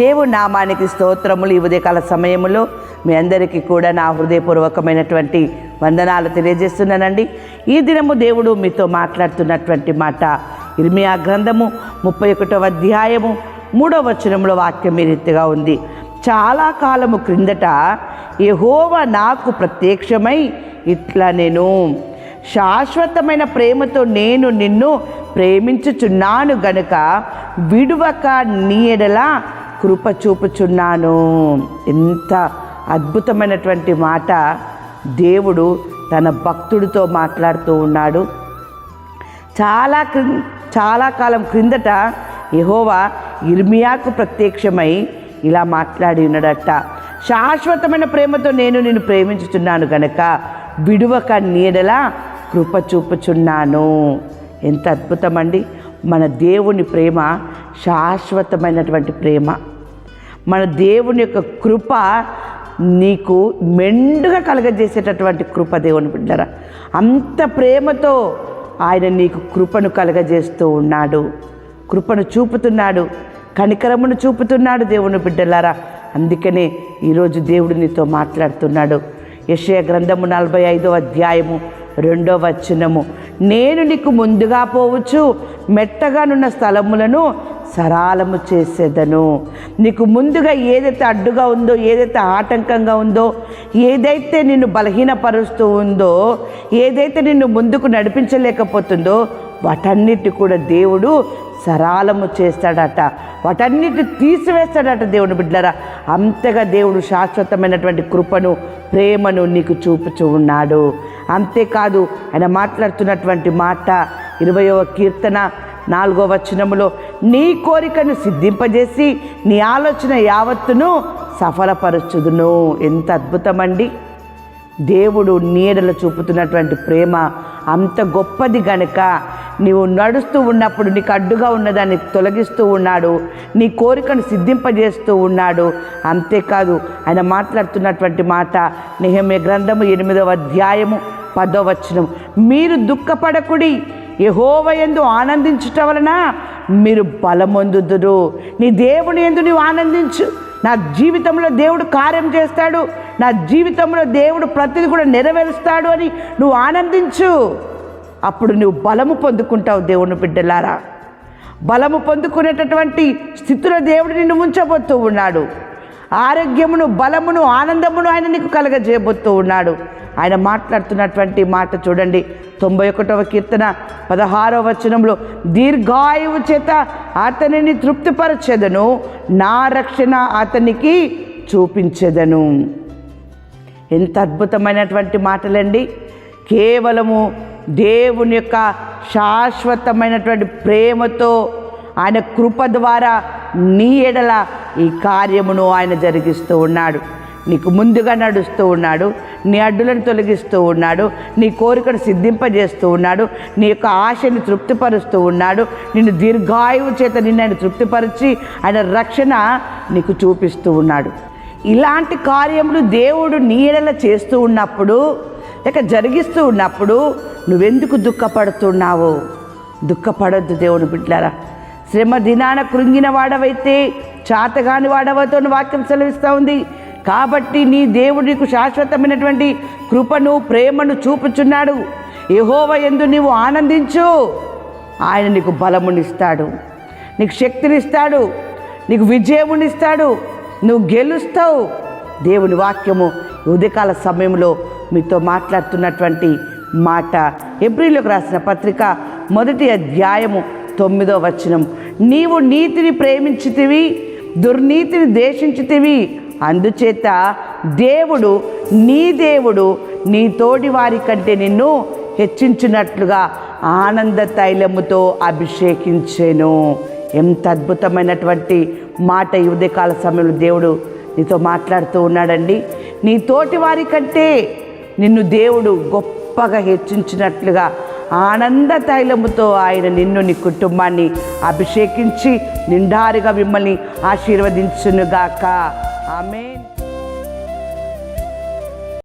దేవుడి నామానికి స్తోత్రములు ఈ ఉదయకాల సమయములో. మీ అందరికీ కూడా నా హృదయపూర్వకమైనటువంటి వందనాలు తెలియజేస్తున్నానండి. ఈ దినము దేవుడు మీతో మాట్లాడుతున్నటువంటి మాట ఇర్మియా గ్రంథము ముప్పై ఒకటవ అధ్యాయము మూడవ వచనంలో వాక్యం ఈ రీతిగా ఉంది. చాలా కాలము క్రిందట యహోవ నాకు ప్రత్యక్షమై ఇట్లా నేను శాశ్వతమైన ప్రేమతో నేను నిన్ను ప్రేమించుచున్నాను గనుక విడువక నీ కృప చూపుచున్నాను. ఎంత అద్భుతమైనటువంటి మాట దేవుడు తన భక్తుడితో మాట్లాడుతూ ఉన్నాడు. చాలా క్రిం చాలా కాలం క్రిందట యహోవా ఇర్మియాకు ప్రత్యక్షమై ఇలా మాట్లాడి ఉన్నాడట. శాశ్వతమైన ప్రేమతో నేను నిన్ను ప్రేమించుచున్నాను గనక విడువక నీడలా కృప చూపుచున్నాను. ఎంత అద్భుతమండి. మన దేవుని ప్రేమ శాశ్వతమైనటువంటి ప్రేమ. మన దేవుని యొక్క కృప నీకు మెండుగా కలగజేసేటటువంటి కృప దేవుని బిడ్డరా. అంత ప్రేమతో ఆయన నీకు కృపను కలగజేస్తూ ఉన్నాడు. కృపను చూపుతున్నాడు. కనికరమును చూపుతున్నాడు దేవుని బిడ్డలారా. అందుకనే ఈరోజు దేవుడు నీతో మాట్లాడుతున్నాడు. యశయ గ్రంథము నలభై ఐదో అధ్యాయము రెండో వచనము. నేను నీకు ముందుగా పోవచ్చు మెట్టగానున్న స్థలములను సరాలము చేసేదను. నీకు ముందుగా ఏదైతే అడ్డుగా ఉందో ఏదైతే ఆటంకంగా ఉందో ఏదైతే నిన్ను బలహీనపరుస్తూ ఉందో ఏదైతే నిన్ను ముందుకు నడిపించలేకపోతుందో వాటన్నిటి కూడా దేవుడు సరాలము చేస్తాడట. వాటన్నిటి తీసివేస్తాడట దేవుని బిడ్డరా అంతగా దేవుడు శాశ్వతమైనటువంటి కృపను ప్రేమను నీకు చూపుచూ ఉన్నాడు. అంతేకాదు ఆయన మాట్లాడుతున్నటువంటి మాట ఇరవయవ కీర్తన నాలుగో వచనములో నీ కోరికను సిద్ధింపజేసి నీ ఆలోచన యావత్తును సఫలపరచుదును. ఎంత అద్భుతమండి. దేవుడు నీడలు చూపుతున్నటువంటి ప్రేమ అంత గొప్పది గనుక నీవు నడుస్తూ ఉన్నప్పుడు నీకు అడ్డుగా ఉన్నదాన్ని తొలగిస్తూ ఉన్నాడు నీ కోరికను సిద్ధింపజేస్తూ ఉన్నాడు. అంతేకాదు ఆయన మాట్లాడుతున్నటువంటి మాట నిహమే గ్రంథము ఎనిమిదవ అధ్యాయము పదో వచనం మీరు దుఃఖపడకుడి యహోవయందు ఆనందించుట వలన మీరు బలమొందుదురు. నీ దేవుని ఎందు నువ్వు ఆనందించు. నా జీవితంలో దేవుడు కార్యం చేస్తాడు. నా జీవితంలో దేవుడు ప్రతిదీ కూడా నెరవేరుస్తాడు అని నువ్వు ఆనందించు. అప్పుడు నువ్వు బలము పొందుకుంటావు దేవుని బిడ్డలారా. బలము పొందుకునేటటువంటి స్థితిలో దేవుడు నిన్ను ఉంచబోతూ ఉన్నాడు. ఆరోగ్యమును బలమును ఆనందమును ఆయన నీకు కలగజేయబోతూ ఉన్నాడు. ఆయన మాట్లాడుతున్నటువంటి మాట చూడండి. తొంభై ఒకటవ కీర్తన పదహారవ వచనంలో దీర్ఘాయువు చేత అతనిని తృప్తిపరచెదను నా రక్షణ అతనికి చూపించెదను. ఎంత అద్భుతమైనటువంటి మాటలండి. కేవలము దేవుని యొక్క శాశ్వతమైనటువంటి ప్రేమతో ఆయన కృప ద్వారా నీ ఎడల ఈ కార్యమును ఆయన జరిగిస్తూ ఉన్నాడు. నీకు ముందుగా నడుస్తూ ఉన్నాడు నీ అడ్డులను తొలగిస్తూ ఉన్నాడు నీ కోరికను సిద్ధింపజేస్తూ ఉన్నాడు నీ యొక్క ఆశని తృప్తిపరుస్తూ ఉన్నాడు నిన్ను దీర్ఘాయువు చేత నిన్ను ఆయన తృప్తిపరిచి ఆయన రక్షణ నీకు చూపిస్తూ ఉన్నాడు. ఇలాంటి కార్యములు దేవుడు నీడల చేస్తూ ఉన్నప్పుడు లేక జరిగిస్తూ ఉన్నప్పుడు నువ్వెందుకు దుఃఖపడుతున్నావు? దుఃఖపడొద్దు దేవుని బిడ్డారా శ్రమ దినాన కృంగిన వాడవైతే చాతగాని వాడవతో వాక్యం సెలవిస్తూ ఉంది. కాబట్టి నీ దేవుడు నీకు శాశ్వతమైనటువంటి కృపను ప్రేమను చూపుచున్నాడు. యహోవ ఎందు నీవు ఆనందించు. ఆయన నీకు బలమునిస్తాడు. నీకు శక్తినిస్తాడు. నీకు విజయమునిస్తాడు. నువ్వు గెలుస్తావు. దేవుని వాక్యము ఉదయకాల సమయంలో మీతో మాట్లాడుతున్నటువంటి మాట. ఏప్రిల్లోకి రాసిన పత్రిక మొదటి అధ్యాయము తొమ్మిదో వచనం. నీవు నీతిని ప్రేమించితివి దుర్నీతిని దేశించితివి అందుచేత దేవుడు నీ దేవుడు నీ తోటి వారి కంటే నిన్ను హెచ్చించినట్లుగా ఆనంద తైలముతో అభిషేకించాను. ఎంత అద్భుతమైనటువంటి మాట ఈ ఉదయకాల సమయంలో దేవుడు నీతో మాట్లాడుతూ ఉన్నాడండి. నీ తోటి వారి కంటే నిన్ను దేవుడు గొప్పగా హెచ్చించినట్లుగా ఆనంద తైలముతో ఆయన నిన్ను నీ కుటుంబాన్ని అభిషేకించి నిండారుగా మిమ్మల్ని ఆశీర్వదించునుగాక. Amén.